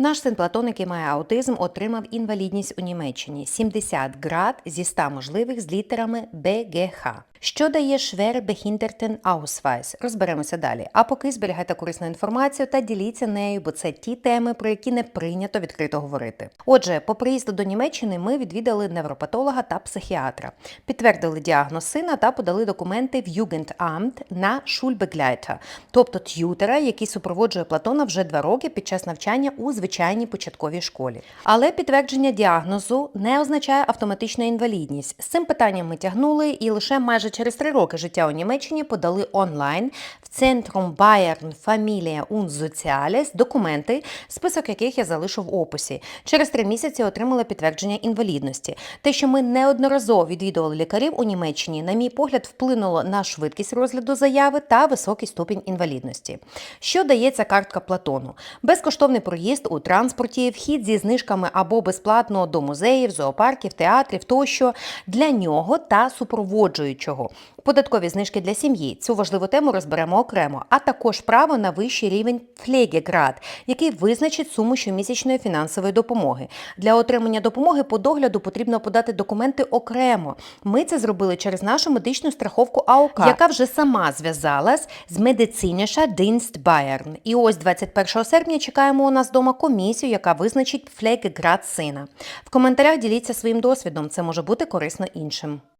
Наш син Платон, який має аутизм, отримав інвалідність у Німеччині 70 град зі 100 можливих з літерами БГХ. Що дає Schwer Behinderten Ausweis? Розберемося далі. А поки зберігайте корисну інформацію та діліться нею, бо це ті теми, про які не прийнято відкрито говорити. Отже, по приїзду до Німеччини ми відвідали невропатолога та психіатра, підтвердили діагноз сина та подали документи в Jugendamt на Schulbegleiter, тобто т'ютера, який супроводжує Платона вже два роки під час навчання у звичайній початковій школі. Але підтвердження діагнозу не означає автоматичну інвалідність. З цим питанням ми тягнули і лише майже через три роки життя у Німеччині подали онлайн в Центрум Bayern Familie und Soziales документи, список яких я залишу в описі. Через три місяці отримала підтвердження інвалідності. Те, що ми неодноразово відвідували лікарів у Німеччині, на мій погляд, вплинуло на швидкість розгляду заяви та високий ступінь інвалідності. Що дає ця картка Платону? Безкоштовний проїзд у транспорті, вхід зі знижками або безплатно до музеїв, зоопарків, театрів тощо для нього та супроводжуючого. Податкові знижки для сім'ї. Цю важливу тему розберемо окремо, а також право на вищий рівень Pflegegrad, який визначить суму щомісячної фінансової допомоги. Для отримання допомоги по догляду потрібно подати документи окремо. Ми це зробили через нашу медичну страховку АОК, яка вже сама зв'язалась з медициніша Dienst Bayern. І ось 21 серпня чекаємо у нас вдома комісію, яка визначить Pflegegrad сина. В коментарях діліться своїм досвідом. Це може бути корисно іншим.